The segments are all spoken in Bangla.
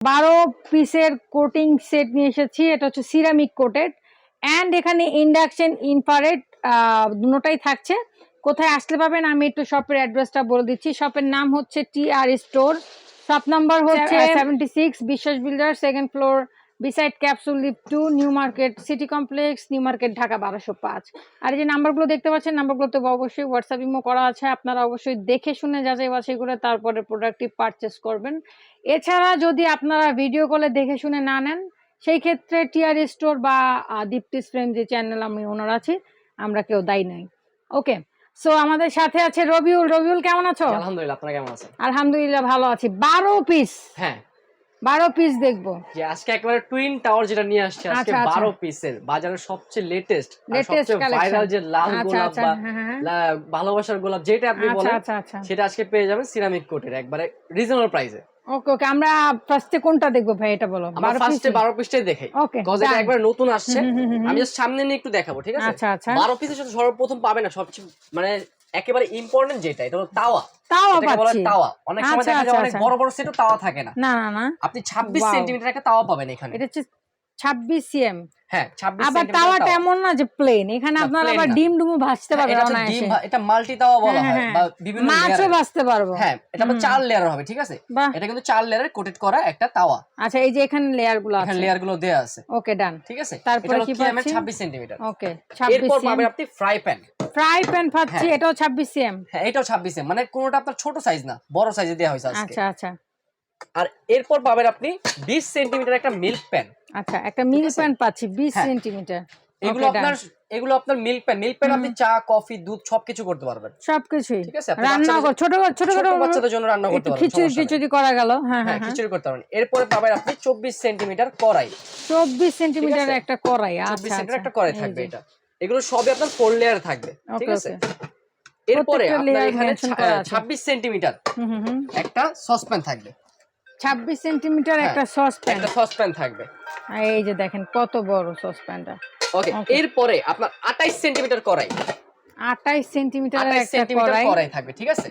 বারো পিসের কোটিং সেট নিয়ে এসেছি এটা হচ্ছে সিরামিক কোটেড অ্যান্ড এখানে ইন্ডাকশন ইনফারেট দুটাই থাকছে। কোথায় আসলে পাবেন আমি একটু শপের অ্যাড্রেসটা বলে দিচ্ছি। শপের নাম হচ্ছে T R store shop number হচ্ছে seventy six Biswas builder second floor beside capsule lift to New Market City Complex New Market Dhaka বারোশো পাঁচ। আর এই যে নাম্বারগুলো দেখতে পাচ্ছেন নাম্বারগুলো তো অবশ্যই হোয়াটসঅ্যাপ ইমো করা আছে। আপনারা অবশ্যই দেখে শুনে যাচাই বাছাই করে তারপরে প্রোডাক্টটি পারচেস করবেন। এছাড়া যদি আপনারা ভিডিও কলে দেখে শুনে না নেন সেই ক্ষেত্রে টিআর স্টোর বা দীপ্তিস ফ্রেম যে চ্যানেল আমি ওনার আছি আমরা কেউ দায়ী নাই। ওকে সো আমাদের সাথে আছে রবিউল। রবিউল কেমন আছো? আলহামদুলিল্লাহ আপনারা কেমন আছেন? আলহামদুলিল্লাহ ভালো আছি। বারো পিস হ্যাঁ। বারো পিস দেখব। যে আজকে একেবারে টুইন টাওয়ার যেটা নিয়ে আসছে আজকে আচ্ছা, আচ্ছা। বারো পিসের বাজারের সবচেয়ে লেটেস্ট সবচেয়ে ভাইরাল যে লাল আচ্ছা গোলাপ বা হ্যাঁ, হ্যাঁ, ভালোবাসার গোলাপ যেটা আপনি বলেন সেটা আজকে পেয়ে যাবেন সিরামিক কোটের একবারে রিজনেবল প্রাইসে ওকে ওকে আমরা ফার্স্টে কোনটা দেখব ভাই এটা বলো। আমরা ফার্স্টে বারো পিসটাই দেখাই কজ এটা একবার নতুন আসছে। আমি just সামনে নিয়ে একটু দেখাবো ঠিক আছে? আচ্ছা আচ্ছা। বারো পিসের সাথে সর্বপ্রথম পাবে না সবচেয়ে মানে একেবারে ইম্পর্টেন্ট যেটা এটা হলো তাওয়া। তাওয়া পাচ্ছি। তাওয়া। অনেক সময় আচ্ছা, দেখা যায় আচ্ছা, অনেক আচ্ছা। বড় বড় সেটও তাওয়া থাকে না। না না আপনি ছাব্বিশ Wow. সেন্টিমিটার একটা তাওয়া পাবেন এখানে। এটা হচ্ছে ছাব্বিশ সিএম হ্যাঁ আবার তাওয়াটা এমন না যে প্লেন এখানে আপনারা আবার ডিম ডুমু ভাজতে পারবেন এটা অনায়াসে এটা মাল্টি তাওয়া বলা হ্যাঁ, হয় হ্যাঁ, বা বিভিন্ন মাছও। ভাজতে পারব। হ্যাঁ এটা আবার চার লেয়ার হবে ঠিক আছে? এটা কিন্তু চার লেয়ারের কোটেড করা একটা তাওয়া। আচ্ছা এই যে এখানে লেয়ারগুলো এখানে আছে। লেয়ারগুলো দেয়া আছে। ওকে ডান ঠিক আছে? তারপরে কি পাচ্ছি? ছাব্বিশ সেন্টিমিটার। ওকে ছাব্বিশ এরপর সিএম পাবেন আপনি ফ্রাই প্যান ফ্রাই প্যান পাচ্ছি হ্যাঁ। এটাও ছাব্বিশ সিএম হ্যাঁ এটাও ছাব্বিশ মানে কোনোটা আপনার ছোট সাইজ না বড় সাইজে দেওয়া হয়েছে আজকে। আচ্ছা আচ্ছা। আর এরপর পাবেন আপনি বিশ সেন্টিমিটার একটা মিল্ক প্যান আচ্ছা একটা মিল্ক আছে? প্যান পাচ্ছি বিশ হ্যাঁ। সেন্টিমিটার। এগুলো আপনার এগুলো আপনার মিল্ক প্যান মিল্ক প্যান আপনি চা কফি দুধ সবকিছু করতে পারবেন। সবকিছুই। ঠিক আছে রান্না ছোট ছোট ছোট বাচ্চাদের জন্য রান্না করতে পারবেন খিচুড়ি নেই। করা গেল হ্যাঁ হ্যাঁ হ্যাঁ হ্যাঁ। খিচুড়ি করতে পারবেন। এরপরে পাবেন আপনি চব্বিশ সেন্টিমিটার কড়াই। চব্বিশ সেন্টিমিটার একটা কড়াই আচ্ছা সেন্টিমিটার আচ্ছা। একটা কড়াই থাকবে এটা। এগুলো সবই আপনার ফোর লেয়ার থাকবে। ঠিক আছে? এরপরে আপনার এখানে mention করা আছে। ছাব্বিশ সেন্টিমিটার হুম হুম হুম। একটা সসপ্যান থাকবে। ছাব্বিশ সেন্টিমিটার একটা সসপ্যান। একটা সসপ্যান থাকবে। এই যে দেখেন কত বড় সসপ্যানটা ওকে এরপরে আপনার আঠাইশ সেন্টিমিটার করাই 28 সেন্টিমিটার একটা কড়াই থাকবে ঠিক আছে?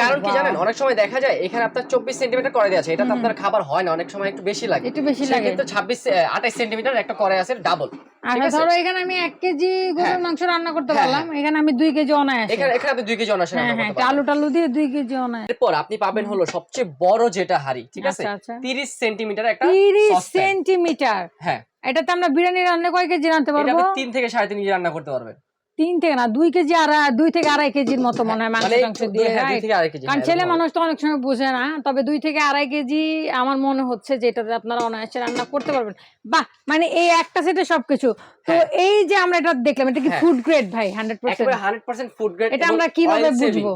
কারণ কি জানেন অনেক সময় দেখা যায় এখানে আপনার চব্বিশ সেন্টিমিটার করে দেওয়া আছে। এটা আপনার খাবার হয় না অনেক সময় একটু বেশি লাগে। একটু বেশি লাগে। কিন্তু ছাব্বিশ আঠাইশ সেন্টিমিটার একটা কড়াই আছে ডাবল আচ্ছা ধরো এখানে আমি এক কেজি গরুর হ্যাঁ। মাংস রান্না করতে হ্যাঁ, পারলাম। এখানে আমি দুই কেজি অনায়াসে। এখানে এখানে আপনি দুই কেজি অনাসে হ্যাঁ হ্যাঁ আলু টালু দিয়ে দুই কেজি অনায়াসে। এরপর আপনি পাবেন হলো সবচেয়ে বড় যেটা হাড়ি ঠিক আছে? আচ্ছা, আচ্ছা। তিরিশ সেন্টিমিটার একটা তিরিশ সেন্টিমিটার হ্যাঁ। এটাতে আমরা বিরিয়ানি রান্না কয় কেজি রান্নতে পারব? তিন থেকে সাড়ে তিন কেজি রান্না করতে পারবেন। তিন থেকে না দুই কেজি আর দুই থেকে আড়াই কেজির মতো মনে হয় মাংস মানে টাংস দিয়ে হ্যাঁ, আড়াই কেজি কারণ হ্যাঁ, ছেলে মানুষ তো অনেক সময় বোঝে না তবে দুই থেকে আড়াই কেজি আমার মনে হচ্ছে যে এটাতে আপনারা অনায়াসে রান্না করতে পারবেন। বাহ মানে এই একটা সেটে সবকিছু। তো হ্যাঁ। এই যে আমরা এটা দেখলাম এটা কি হ্যাঁ। ফুড গ্রেড ভাই hundred percent hundred percent food grade এটা আমরা কীভাবে বুঝব?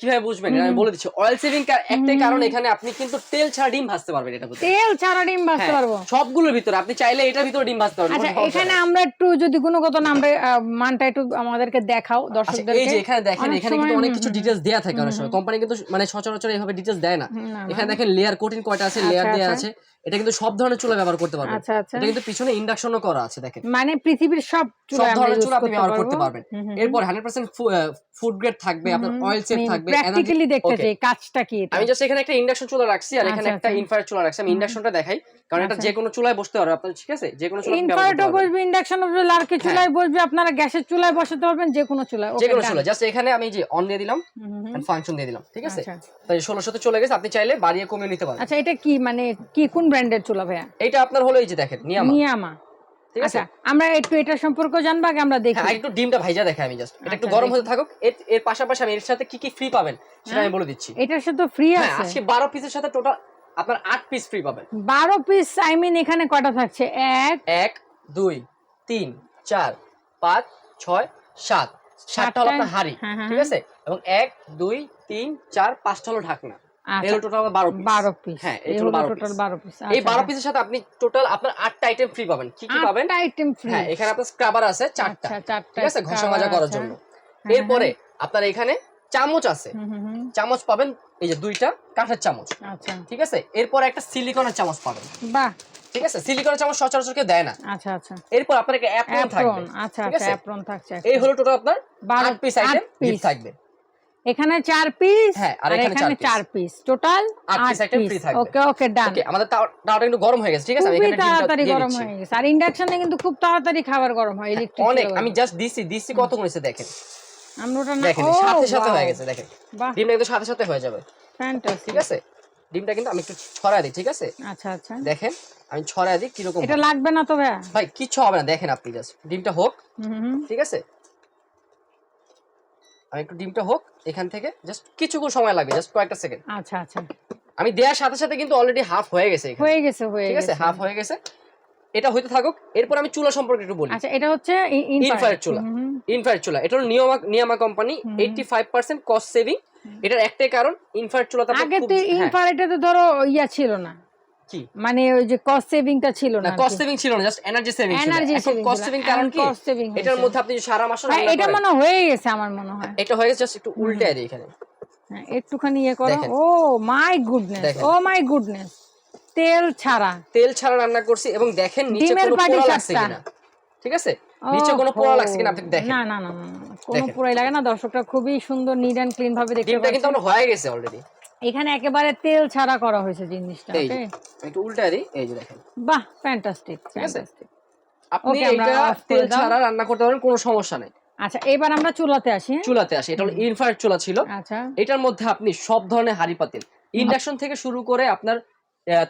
কীভাবে বুঝবেন? এটা আমি বলে দিচ্ছি অয়েল সেভিং একটাই কারণ এখানে আপনি কিন্তু তেল ছাড়া ডিম ভাজতে পারবেন এটা তেল ছাড়া ডিম ভাজতে হ্যাঁ, পারব। সবগুলোর ভিতরে আপনি চাইলে এটার ভিতরে ডিম ভাজতে পারবেন আচ্ছা এখানে আমরা একটু যদি গুণগত না আমরা মানটা একটু আমাদেরকে দেখাও আচ্ছা, দর্শকদেরকে। এই যে এখানে দেখেন এখানে কিন্তু অনেক কিছু হুম, ডিটেলস দেয়া থাকে অনেক সময়। কোম্পানি কিন্তু মানে সচরাচর এইভাবে ডিটেলস দেয় না। এখানে দেখেন লেয়ার কোটিং কয়টা আছে লেয়ার আচ্ছা, দেয়া আচ্ছা। আছে। এটা কিন্তু সব ধরনের চুলা ব্যবহার করতে পারবেন। আচ্ছা আচ্ছা। এটা কিন্তু পিছনে ইন্ডাকশনও করা আছে দেখেন। মানে পৃথিবীর সব সব ধরনের চুলা আপনি ব্যবহার করতে পারবেন। এরপর হান্ড্রেড পার্সেন্ট ফুড গ্রেড থাকবে আপনার অয়েল সেভ থাকবে। প্র্যাকটিক্যালি দেখতে. চাই কাজটা কি আমি জাস্ট এখানে একটা ইন্ডাকশন চুলা রাখছি আর এখানে আচ্ছা, একটা আচ্ছা। ইনফ্রারেড চুলা রাখছি। আমি ইন্ডাকশনটা দেখাই কারণ এটা আচ্ছা। যে কোনো চুলায় বসতে পারবে আপনার ঠিক আছে? যে কোনো। বসবে ইন্ডাকশন বসবে লার্কি চুলায় বসবে আপনারা গ্যাসের চুলায় বসাতে পারবেন যে কোনো চুলায় যে কোনো চুলা জাস্ট এখানে আমি যে অন দিয়ে দিলাম ফাংশন দিয়ে দিলাম ঠিক আছে? আচ্ছা। তাই ষোলোশোতে চলে গেছে আপনি চাইলে বাড়িয়ে কমিয়ে নিতে পারেন। আচ্ছা এটা কি মানে কি কোন ব্র্যান্ডের চুলা ভাইয়া? এটা আপনার হলো এই যে দেখেন নিয়ামা। নিয়ামা। আচ্ছা আমরা একটু এটা সম্পর্কে জানব আগে আমরা দেখি। হ্যাঁ একটু ডিমটা ভাইজা দেখে আমি জাস্ট এটা একটু আচ্ছা, গরম হতে থাকুক। এর পাশাপাশি আমি এর সাথে কি কি ফ্রি পাবেন সেটা আমি বলে দিচ্ছি। এটার সাথে ফ্রি হ্যাঁ আছে। আজকে বারো পিসের সাথে টোটাল আপনার আট পিস ফ্রি পাবেন। বারো পিস আই মিন এখানে কটা থাকছে? এক এক দুই তিন চার পাঁচ ছয় সাত। সাতটা হলো আপনার হাড়ি হ্যাঁ, হ্যাঁ, ঠিক আছে? এবং এক দুই তিন চার পাঁচটা হলো ঢাকনা। আচ্ছা টোটাল বারো পিস বারো পিস হ্যাঁ বারো টোটাল পিস বারো পিস এই বারো পিসের সাথে আপনি টোটাল আপনার আটটা আইটেম ফ্রি পাবেন। কি কি পাবেন? আইটেম ফ্রি হ্যাঁ এখানে আপনার স্ক্রাবার আছে চারটা। আচ্ছা, ঠিক আছে? ঘষা মাজা করার জন্য। হ্যাঁ, এরপরে আপনার এখানে চামচ আছে। চামচ পাবেন এই যে দুইটা কাঠের চামচ। আচ্ছা। ঠিক আছে? এরপরে একটা সিলিকনের চামচ পাবেন। বাহ। ঠিক আছে? সিলিকনের চামচ সচরাচর কেউ দেয় না। আচ্ছা আচ্ছা। এরপর আপনার একটা অ্যাপ্রন থাকবে। আচ্ছা আচ্ছা অ্যাপ্রন থাকছে এই হলো টোটাল আপনার বারো- আট পিস আইটেম থাকবে। এখানে চার পিস হ্যাঁ, আর এখানে চার পিস টোটাল আট পিস ওকে ওকে ডান আমাদের তাও- তাওয়াটা একটু গরম হয়ে গেছে ঠিক আছে? আমি এখানে তাড়াতাড়ি গরম। হয়ে গেছে। আর ইন্ডাকশনে কিন্তু খুব তাড়াতাড়ি খাবার গরম হয় ইলেকট্রিক অনেক আমি জাস্ট দিছি দিছি কত করেছে দেখেন। আমরা ওটা না দেখেন সাথে সাথে হয়ে গেছে দেখেন। ডিমটা কিন্তু সাথে সাথে হয়ে যাবে। ফ্যান্টাস্টিক ঠিক আছে? ডিমটা কিন্তু আমি একটু ছড়ায় দিই ঠিক আছে? আচ্ছা আচ্ছা। দেখেন আমি ছড়ায় দিই কীরকম এটা লাগবে না তো ভাইয়া? ভাই কিচ্ছু হবে না দেখেন আপনি জাস্ট ডিমটা হোক ঠিক আছে? আমি একটু ডিমটা হোক এখান থেকে জাস্ট কিছুক্ষণ সময় লাগবে জাস্ট কয়েকটা সেকেন্ড আচ্ছা আচ্ছা। আমি দেওয়ার সাথে সাথে কিন্তু অলরেডি হাফ হয়ে গেছে হয়ে গেছে হয়ে ঠিক আছে? হাফ হয়ে গেছে। এটা হইতে থাকুক এরপর আমি চুলা সম্পর্কে একটু বলি। আচ্ছা এটা হচ্ছে Infrared চুলা। ইনফ্রারেড চুলা। এটা হলো নিয়ামা নিয়ামা কোম্পানি হুম। Eighty five percent cost saving এটার একটাই কারণ ইনফ্রারেড আপনার আগে তো ইনফ্রারেডে তো ধরো ইয়া ছিল না। মানে ওই যে কস্ট সেভিংটা ছিল না কস্ট সেভিং ছিল না জাস্ট এনার্জি সেভিং এনার্জি এখন কস্ট সেভিং কারণ কি? কস্ট সেভিং এটার মধ্যে আপনি সারা মাস ভাই এটা মনে হয়ে গেছে আমার মনে হয়। এটা হয়ে গেছে জাস্ট একটু উল্টে দিই এখানে। হ্যাঁ, একটুখানি ইয়ে করো। ও my goodness oh my goodness তেল ছাড়া। তেল ছাড়া রান্না করছি এবং দেখেন নিচে কোনো পোড়া লাগছে কিনা। ঠিক আছে? নিচে কোনো পোড়া লাগছে কিনা আপনি দেখেন। না না না কোনো পোড়াই লাগে না দর্শকরা খুবই সুন্দর নিট অ্যান্ড ক্লিন ভাবে দেখতে ডিমটা কিন্তু আমার হয়ে গেছে অলরেডি এখানে একেবারে তেল ছাড়া করা হয়েছে জিনিসটা ওকে একটু উল্টা দিই এই যে দেখেন। বাহ ফ্যান্টাস্টিক? ফ্যান্টাস্টিক আপনি এটা তেল ছাড়া রান্না করতে পারেন কোনো সমস্যা নাই। আচ্ছা এবার আমরা চুলাতে আসি হ্যাঁ? চুলাতে আসি এটা হলো ইনফ্রারেড চুলা ছিল। আচ্ছা। এটার মধ্যে আপনি সব ধরনের হাড়ি পাতিল ইন্ডাকশন থেকে শুরু করে আপনার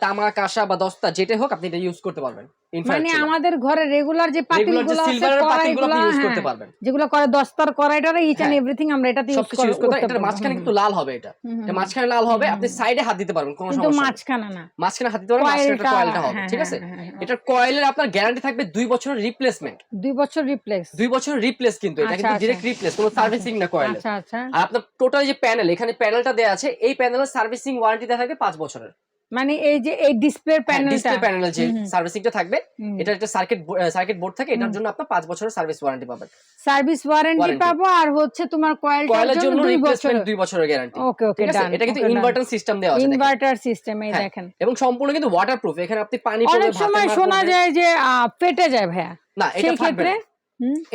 তামা কাঁসা বা দস্তা যেটা হোক আপনি এটা ইউজ করতে পারবেন মানে আমাদের ঘরে রেগুলার যে পাতিলগুলো আছে কড়াইগুলো ইউজ করতে হ্যাঁ, পারবেন। যেগুলো করে দস্তার কড়াইটারে ইচ এন্ড হ্যাঁ। এভরিথিং আমরা এটাতে ইউজ করতে পারেন এটার মাঝখানে কিন্তু লাল হবে এটা। এটা হুম। মাঝখানে লাল হবে আপনি সাইডে হাত দিতে পারবেন কোনো সমস্যা মাঝখানে না। মাঝখানে হাত দিতে পারবেন মাঝখানে কয়েলটা হবে হ্যাঁ, ঠিক হ্যাঁ, আছে হ্যাঁ, হ্যাঁ। কয়েলের আপনার গ্যারান্টি থাকবে দুই বছরের রিপ্লেসমেন্ট দুই বছর রিপ্লেস দুই বছরের রিপ্লেস কিন্তু এটা কিন্তু। ডিরেক্ট রিপ্লেস কোনো সার্ভিসিং না কয়েলের আচ্ছা আচ্ছা। আর আপনার টোটাল যে প্যানেল এখানে প্যানেলটা দেওয়া আছে এই প্যানেলের সার্ভিসিং ওয়ারেন্টি দেওয়া থাকবে পাঁচ বছরের। মানে এই যে এই ডিসপ্লের প্যানেলটা ডিসপ্লে প্যানেলের যে। সার্ভিসিংটা থাকবে এটা একটা সার্কিট সার্কিট বোর্ড থাকে এটার জন্য আপনার পাঁচ বছরের সার্ভিস ওয়ারেন্টি পাবেন। Service warranty. পাবো আর হচ্ছে তোমার কয়েলটার কয়েলের জন্য জন্য দুই বছর রিপ্লেসমেন্ট দুই বছরের গ্যারান্টি ওকে ওকে ডান এটা কিন্তু ইনভার্টার সিস্টেম দেওয়া আছে ইনভার্টার সিস্টেম এই হ্যাঁ, দেখেন। এবং সম্পূর্ণ কিন্তু ওয়াটারপ্রুফ এখানে আপনি পানি পড়বে অনেক সময় শোনা যায় যে ফেটে যায় ভাইয়া। না এটা ফাটবে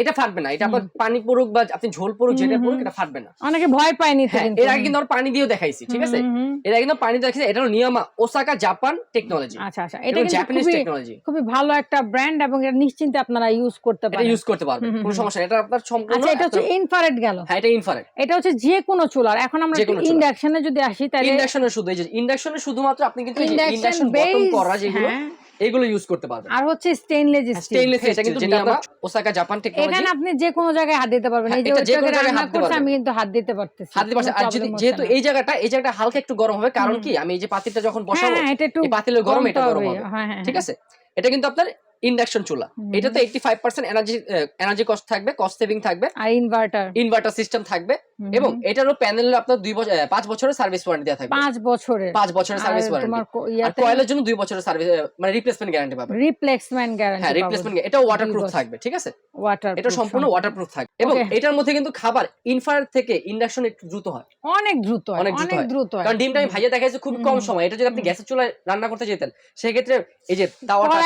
এটা ফাটবে না। এটা আপনার পানি পড়ুক বা আপনি ঝোল পড়ুক যেটা পড়ুক এটা ফাটবে না। অনেকে ভয় পায়নি হ্যাঁ এর আগে কিন্তু আমরা পানি দিয়েও দেখাইছি ঠিক আছে? এর আগে কিন্তু পানি দেখাইছি এটা হলো নিয়ামা ওসাকা জাপান টেকনোলজি। আচ্ছা আচ্ছা। এটা কিন্তু জাপানিজ টেকনোলজি খুবই ভালো একটা ব্র্যান্ড এবং এটা নিশ্চিন্তে আপনারা ইউজ করতে পারেন। ইউজ করতে পারবেন কোনো সমস্যা এটা আপনার সম্পূর্ণ আচ্ছা এটা হচ্ছে ইনফ্রারেড গেল। হ্যাঁ এটা ইনফ্রারেড এটা হচ্ছে যে কোনো চুলার এখন আমরা ইন্ডাকশনে যদি আসি তাহলে ইন্ডাকশনে শুধু এই যে ইন্ডাকশনের শুধুমাত্র আপনি কিন্তু ইন্ডাকশন ইন্ডাকশন বটম করা যেগুলো হ্যাঁ। এগুলো ইউজ করতে পারবেন। আর হচ্ছে স্টেইনলেস স্টিল স্টেইনলেস এটা কিন্তু যেটা নিয়ামা ওসাকা জাপান টেকনোলজি এখানে আপনি যে কোনো জায়গায় হাত দিতে পারবেন। এই যে হ্যাঁ, যে ওইটাকে কোনো জায়গায় রান্না পারবেন। আমি কিন্তু হাত দিতে পারতেছি। হাত দিতে পারছি আর যদি যেহেতু এই জায়গাটা এই জায়গাটা হালকা একটু গরম হবে কারণ কি? আমি এই যে পাতিলটা যখন বসাবো হ্যাঁ একটু এই পাতিলের গরম এটা গরম হবে। হ্যাঁ হ্যাঁ ঠিক হ্যাঁ। আছে? এটা কিন্তু আপনার ইন্ডাকশন চুলা। এটাতে eighty five percent energy energy cost থাকবে কস্ট সেভিং থাকবে আর ইনভার্টার ইনভার্টার সিস্টেম থাকবে এবং এটারও প্যানেলের আপনার দুই বছর পাঁচ বছরের সার্ভিস ওয়ারেন্টি দেওয়া থাকবে। পাঁচ বছরের। পাঁচ বছরের সার্ভিস ওয়ারেন্টি আর কয়েলের জন্য দুই বছরের সার্ভিস মানে রিপ্লেসমেন্ট গ্যারান্টি পাবে। রিপ্লেসমেন্ট গ্যারান্টি হ্যাঁ রিপ্লেসমেন্ট এটাও ওয়াটারপ্রুফ। থাকবে ঠিক আছে? ওয়াটার এটা সম্পূর্ণ ওয়াটারপ্রুফ থাকবে। এবং এটার মধ্যে কিন্তু খাবার ইনফ্রারেড থেকে ইন্ডাকশন একটু দ্রুত হয়। অনেক দ্রুত হয়, অনেক দ্রুত হয়। কারণ ডিমটা আমি ভাইয়া দেখাইছি খুব কম সময়। এটা যদি আপনি গ্যাসের চুলায় রান্না করতে যেতেন সেক্ষেত্রে এই যে তাওয়াটা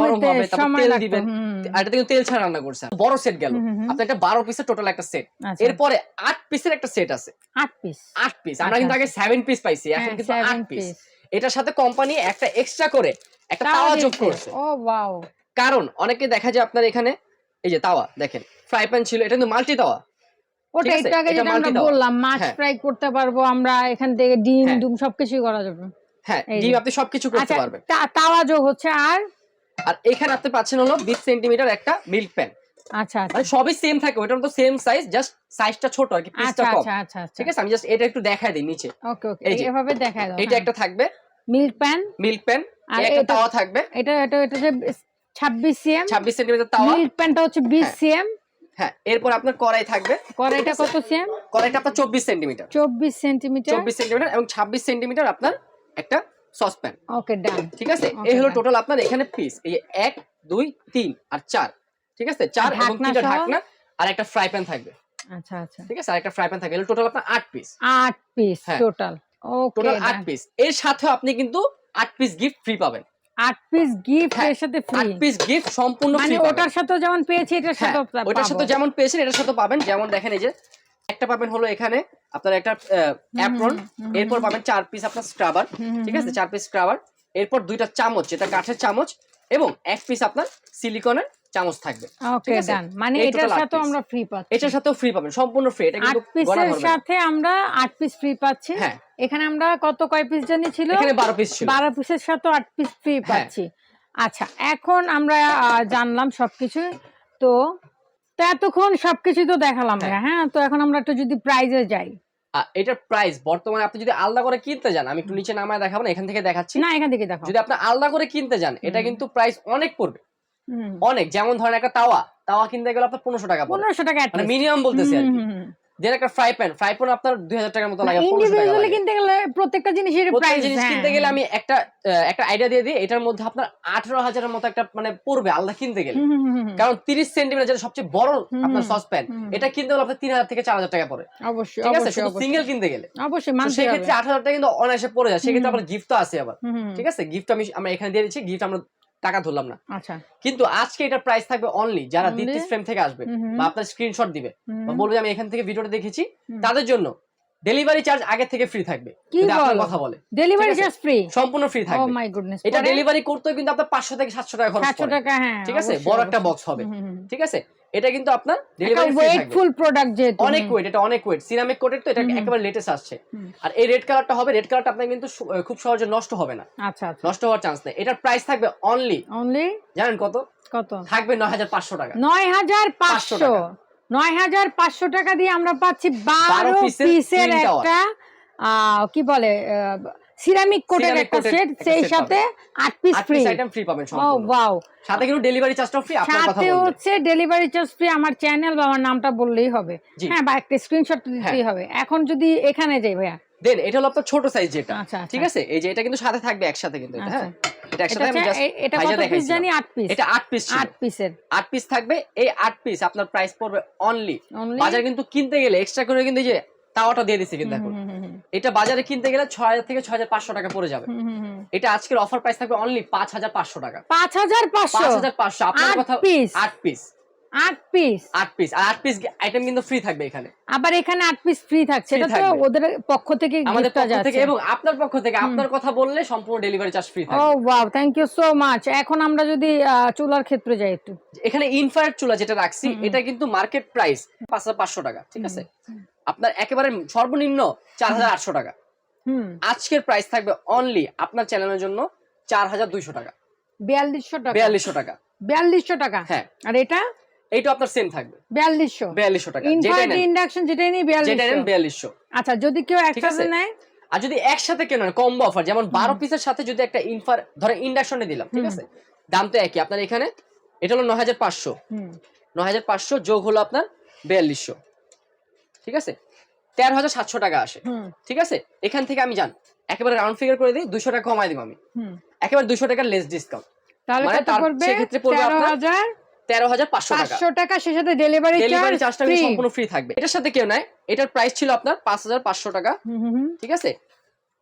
গরম গরম হবে তারপর তেল দিবেন। হুম। আর এটা তেল ছাড়া রান্না করছে। বড় সেট গেল। আপনার একটা বারো পিসের টোটাল একটা সেট আচ্ছা, এরপরে আট পিসের একটা সেট আছে। আট পিস আট পিস আমরা আচ্ছা, কিন্তু আগে সেভেন পিস পাইছি এখন হ্যাঁ, কিন্তু আট পিস এটার সাথে কোম্পানি একটা এক্সট্রা করে একটা তাওয়া যোগ করছে। ও ওয়াও কারণ অনেকে দেখা যায় আপনার এখানে এই যে তাওয়া দেখেন ফ্রাই প্যান ছিল এটা কিন্তু মাল্টি তাওয়া। ওটা একটু আগে যেটা আমরা বললাম মাছ হ্যাঁ। ফ্রাই করতে পারব আমরা এখান থেকে ডিম হ্যাঁ। ডুম সবকিছুই করা যাবে। হ্যাঁ ডিম আপনি সবকিছু করতে আচ্ছা পারবেন। তাওয়া যোগ হচ্ছে আর? আর এখানে আপনি পাচ্ছেন হলো বিশ সেন্টিমিটার একটা মিল্ক প্যান আচ্ছা আচ্ছা। মানে সবই সেম থাকে ওটার তো সেম সাইজ জাস্ট সাইজটা ছোট আর কি আচ্ছা পিসটা কম। আচ্ছা আচ্ছা আচ্ছা। ঠিক আছে? আমি জাস্ট এটা একটু দেখাই দিই নিচে। ওকে ওকে এই যে, দেখায় দাও এটা একটা থাকবে। মিল্ক প্যান মিল্ক প্যান আর একটা তাওয়া থাকবে। এটা এটা এটা যে ছাব্বিশ সিএম ছাব্বিশ সেন্টিমিটার তাওয়া। মিল্ক প্যানটা হচ্ছে বিশ হ্যাঁ। সিএম হ্যাঁ এরপর আপনার কড়াই থাকবে। কড়াইটা কত সিএম কড়াইটা আপনার চব্বিশ সেন্টিমিটার চব্বিশ সেন্টিমিটার চব্বিশ সেন্টিমিটার এবং ছাব্বিশ সেন্টিমিটার আপনার একটা সসপ্যান ওকে ডান ঠিক আছে? এই হলো টোটাল আপনার এখানে পিস এই এক দুই তিন আর চার। ঠিক আছে? চার এবং তিনটা ঢাকনা আর একটা ফ্রাই প্যান থাকবে। আচ্ছা আচ্ছা। ঠিক আছে? আর একটা ফ্রাই প্যান থাকবে। টোটাল আপনার আট পিস আট পিস। টোটাল ওকে টোটাল আট পিস এর সাথে আপনি কিন্তু আট পিস গিফট ফ্রি পাবেন। আট পিস গিফট হ্যাঁ, এর সাথে আট ফ্রি পিস গিফট সম্পূর্ণ মানে ওটার সাথে যেমন পেয়েছি এটার হ্যাঁ সাথে ওটার সাথে যেমন পেয়েছেন এটার সাথে পাবেন। যেমন দেখেন এই যে একটা পাবেন হলো এখানে আপনার একটা অ্যাপ্রন এরপর পাবেন চার পিস আপনার স্ক্রাবার ঠিক আছে? চার পিস স্ক্রাবার এরপর দুইটা চামচ যেটা কাঠের চামচ এবং এক পিস আপনার সিলিকনের চামচ থাকবে ওকে ডান মানে এটার সাথেও আমরা ফ্রি পাচ্ছি। এটার সাথেও ফ্রি পাবেন সম্পূর্ণ ফ্রি এটা কিন্তু পিসের সাথে আমরা আট পিস ফ্রি পাচ্ছি। হ্যাঁ। এখানে আমরা কত কয় পিস জানি ছিল? এখানে বারো পিস ছিল। বারো পিসের সাথে আট পিস ফ্রি। পাচ্ছি। আচ্ছা এখন আমরা জানলাম সবকিছু তো তো এতক্ষণ সবকিছু তো দেখালাম হ্যাঁ। হ্যাঁ? তো এখন আমরা একটু যদি প্রাইজে যাই। এটা এটার প্রাইস বর্তমানে আপনি যদি আলাদা করে কিনতে যান আমি একটু নিচে নামায় দেখাবো না এখান থেকে দেখাচ্ছি। না এখান থেকে দেখো যদি আপনি আলাদা করে কিনতে যান এটা কিন্তু প্রাইস অনেক পড়বে। অনেক। যেমন ধরেন একটা তাওয়া। তাওয়া কিনতে গেলে আপনার পনেরোশো টাকা পড়বে। পনেরোশো টাকা মানে মিনিমাম বলতেছি আর কি। দেন একটা ফ্রাই প্যান ফ্রাই প্যান আপনার দুই হাজার টাকার মতো লাগে টাকা ইন্ডিভিজুয়ালি কিনতে গেলে প্রত্যেকটা জিনিসের প্রাইস জিনিস কিনতে গেলে আমি একটা একটা আইডিয়া দিয়ে দিই এটার মধ্যে আপনার মতো একটা মানে পড়বে আলাদা কিনতে গেলে। কারণ তিরিশ সেন্টিমিটার যেটা সবচেয়ে বড় আপনার এটা কিনতে হলে আপনার তিন হাজার থেকে চার হাজার টাকা পড়ে। অবশ্যই ঠিক আছে? শুধু সিঙ্গেল কিনতে গেলে। অবশ্যই মানতে হবে। ক্ষেত্রে আঠারো হাজার টাকা কিন্তু অনায়াসে পড়ে যায় সেক্ষেত্রে। আপনার গিফট তো আছে আবার। ঠিক আছে? গিফট আমি আমরা এখানে দিয়ে দিচ্ছি গিফট আমরা টাকা ধরলাম না। আচ্ছা। কিন্তু আজকে এটা প্রাইস থাকবে অনলি যারা? দ্বিতীয় ফ্রেম থেকে আসবে বা আপনার স্ক্রিনশট দিবে বা বলবে আমি এখান থেকে ভিডিওটা দেখেছি তাদের জন্য ডেলিভারি চার্জ আগে থেকে ফ্রি থাকবে। কি যদি আপনার কথা বলে। ডেলিভারি চার্জ ফ্রি সম্পূর্ণ ফ্রি থাকবে। ও মাই গুডনেস এটা ডেলিভারি করতে কিন্তু আপনার পাঁচশো থেকে সাতশো টাকা খরচ পড়ে। টাকা হ্যাঁ ঠিক আছে? বড় একটা বক্স হবে। ঠিক আছে? এটা কিন্তু আপনার ডেলিভারি ওয়েটফুল প্রোডাক্ট যেহেতু অনেক ওয়েট এটা অনেক ওয়েট সিরামিক কোটের তো এটা। একেবারে লেটেস্ট আসছে। আর এই রেড কালারটা হবে রেড কালারটা আপনার কিন্তু খুব সহজে নষ্ট হবে না। আচ্ছা আচ্ছা। নষ্ট হওয়ার চান্স নেই। এটার প্রাইস থাকবে অনলি অনলি জানেন কত? কত? থাকবে নয় হাজার পাঁচশো টাকা। নয় হাজার পাঁচশো। টাকা। নয় হাজার পাঁচশো টাকা দিয়ে আমরা পাচ্ছি বারো পিসের। একটা কি বলে সিরামিক কোটের একটা সেট সেই সাথে আট পিস ফ্রি আইটেম ফ্রি পাবেন ও সম্পূর্ণ। ওয়াও সাথে কিন্তু ডেলিভারি চার্জটাও ফ্রি আপনার কথা সাথে হচ্ছে ডেলিভারি চার্জ ফ্রি আমার চ্যানেল বা আমার নামটা বললেই হবে। হ্যাঁ বা একটা স্ক্রিনশট দিতেই হবে। এখন যদি এখানে যাই ভাইয়া। দেন এটা হলো আপনার ছোট সাইজ যেটা আচ্ছা, আচ্ছা। ঠিক আছে? এই যে এটা কিন্তু সাথে থাকবে একসাথে কিন্তু এটা হ্যাঁ? এটা এটা একসাথে আমি হচ্ছে- এটা কত পিস জানি? পিস এটা পিস পিসের পিস থাকবে। এই আট পিস আপনার প্রাইস পড়বে অনলি বাজার কিন্তু কিনতে গেলে এক্সট্রা করে কিন্তু যে তাওয়াটা দিয়ে দিচ্ছে কিন্তু এখন। এটা বাজারে কিনতে গেলে ছয় হাজার থেকে ছয় হাজার পাঁচশো টাকা পড়ে যাবে। এটা আজকের অফার প্রাইস থাকবে অনলি পাঁচ হাজার পাঁচশো টাকা। পাঁচ হাজার পাঁচশো? পাঁচ হাজার পাঁচশো। আপনার কথা আট পিস আট পিস আট পিস আর আট পিস আইটেম কিন্তু ফ্রি থাকবে এখানে। আবার এখানে আট পিস ফ্রি থাকছে। এটা তো ওদের পক্ষ থেকে আমাদের পক্ষ থেকে এবং আপনার পক্ষ থেকে আপনার কথা বললে সম্পূর্ণ delivery charge free oh wow thank you so much এখন আমরা যদি চুলার ক্ষেত্রে যাই একটু। এখানে ইনফ্রারেড চুলা যেটা রাখছি। এটা কিন্তু মার্কেট প্রাইস পাঁচ হাজার পাঁচশো টাকা ঠিক আছে? আপনার একেবারে সর্বনিম্ন চার হাজার আটশো টাকা। আজকের প্রাইস থাকবে অনলি আপনার চ্যানেলের জন্য চার হাজার দুইশো টাকা। বিয়াল্লিশশো টাকা। বিয়াল্লিশশো টাকা। বিয়াল্লিশশো টাকা? হ্যাঁ। আর এটা? এইটা আপনার সেম থাকবে। বিয়াল্লিশশো। বিয়াল্লিশশো টাকা। যেটা ইন্ডাকশন যেটাই নেই যেটা বিয়াল্লিশশো নেন আচ্ছা যদি কেউ একসাথে নেয়? আর যদি একসাথে কেন কম্বো অফার যেমন বারো পিসের সাথে যদি একটা ইনফার ধরেন ইন্ডাকশনে দিলাম ঠিক আছে? দাম তো একই। আপনার এখানে এটা হলো নয় হাজার পাঁচশো। হুম। নয় হাজার পাঁচশো যোগ হলো আপনার বিয়াল্লিশশো। ঠিক আছে? তেরো হাজার সাতশো টাকা আসে। ঠিক আছে? এখান থেকে আমি জান একেবারে রাউন্ড ফিগার করে দিই দুশো টাকা কমাই দিব আমি। একেবারে দুশো টাকার লেস ডিসকাউন্ট তাহলে মানে পড়বে? সেক্ষেত্রে পড়বে আপনার তেরো হাজার পাঁচশো টাকা। টাকা সে সাথে ডেলিভারি ডেলিভারি চার্জ চার্জটা সম্পূর্ণ ফ্রি থাকবে। এটার সাথে কেউ নাই। এটার প্রাইস ছিল আপনার পাঁচ হাজার পাঁচশো টাকা। ঠিক আছে?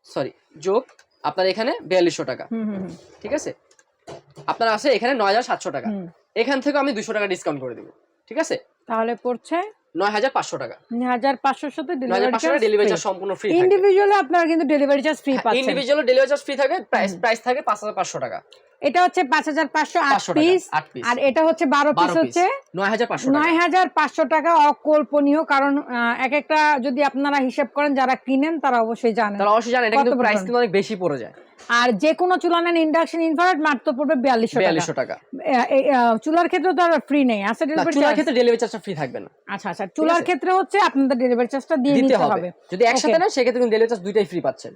সরি যোগ আপনার এখানে বিয়াল্লিশশো টাকা। ঠিক আছে? আপনার আছে এখানে নয় হাজার সাতশো টাকা। এখান থেকে আমি দুশো টাকা ডিসকাউন্ট করে দিব। ঠিক আছে? তাহলে পড়ছে নয় হাজার পাঁচশো টাকা। হাজার পাঁচশোর সাথে হাজার ডেলিভারি টাকা ডেলিভারি চার্জ সম্পূর্ণ ফ্রি থাকবে ইন্ডিভিজুয়ালি আপনারা কিন্তু ডেলিভারি চার্জ ফ্রি পাচ্ছেন। ইন্ডিভিজুয়াল ডেলিভারি চার্জ ফ্রি থাকে প্রাইস প্রাইস থাকে পাঁচ হাজার পাঁচশো টাকা। এটা হচ্ছে পাঁচ হাজার পাঁচশো আট পিস। আর এটা হচ্ছে বারো পিস হচ্ছে নয় হাজার পাঁচশো টাকা। অকল্পনীয় কারণ এক একটা যদি আপনারা হিসাব করেন যারা কিনেন তারা অবশ্যই জানেন তাহলে অবশ্যই জানেন এটা কিন্তু প্রাইস কিন্তু অনেক বেশি পড়ে যায়। আর যে কোনো চুলা নেন ইন্ডাকশন ইনফ্রারেড মাত্র পড়বে বিয়াল্লিশশো টাকা। চুলার ক্ষেত্রে তো আর ফ্রি নেই আচ্ছা ডেলিভারি চুলার ক্ষেত্রে ডেলিভারি চার্জটা ফ্রি থাকবে না। আচ্ছা আচ্ছা চুলার ক্ষেত্রে হচ্ছে আপনাদের ডেলিভারি চার্জটা দিয়ে দিতে নিতে হবে। যদি একসাথে Okay. না সেক্ষেত্রে কিন্তু ডেলিভারি চার্জ দুইটাই ফ্রি পাচ্ছেন।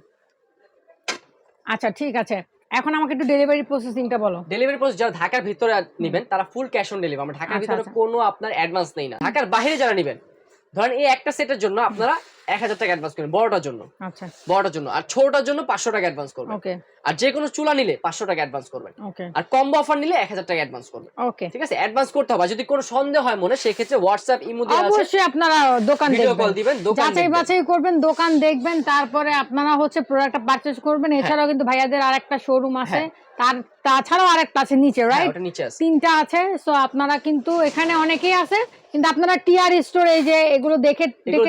আচ্ছা ঠিক আছে। এখন আমাকে একটু ডেলিভারি প্রসেসিংটা বলো। ডেলিভারি প্রসেস যারা ঢাকার ভিতরে নেবেন তারা ফুল ক্যাশ অন ডেলিভারি আমরা ঢাকার আচ্ছা, ভিতরে আচ্ছা। কোনো আপনার অ্যাডভান্স নেই না। ঢাকার বাইরে যারা নেবেন ধরেন এই একটা সেটের জন্য আপনারা এক হাজার টাকা অ্যাডভান্স করবেন বড়টার জন্য। আচ্ছা। বড়টার জন্য। আর ছোটটার জন্য পাঁচশো টাকা অ্যাডভান্স করবেন ওকে। আর যে কোনো চুলা নিলে পাঁচশো টাকা অ্যাডভান্স করবেন ওকে। আর কম্বো অফার নিলে এক হাজার টাকা অ্যাডভান্স করবেন ওকে। ঠিক আছে? অ্যাডভান্স করতে হবে। যদি কোনো সন্দেহ হয় মনে সেক্ষেত্রে হোয়াটসঅ্যাপ ইমো আছে। অবশ্যই আপনারা দোকান ভিডিও কল দিবেন দোকান যাচাই বাছাই করবেন দোকান দেখবেন তারপরে আপনারা হচ্ছে প্রোডাক্টটা পারচেজ করবেন। এছাড়াও কিন্তু ভাইয়াদের আরেকটা শোরুম আছে। হ্যাঁ। তার তাছাড়াও আরেকটা আছে নিচে হ্যাঁ, রাইট নিচে আছে। তিনটা আছে। সো আপনারা কিন্তু এখানে অনেকেই আছে। কিন্তু আপনারা টিআর স্টোর এই যে এগুলো দেখে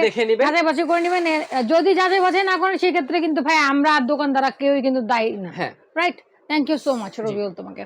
দেখে নিবেন। করে নেবেন যদি যাচাই বাছাই না করেন সেক্ষেত্রে কিন্তু ভাই আমরা আর দোকানদার কেউই কিন্তু দায়ী না। হ্যাঁ। Right thank you so much Rabiul তোমাকে।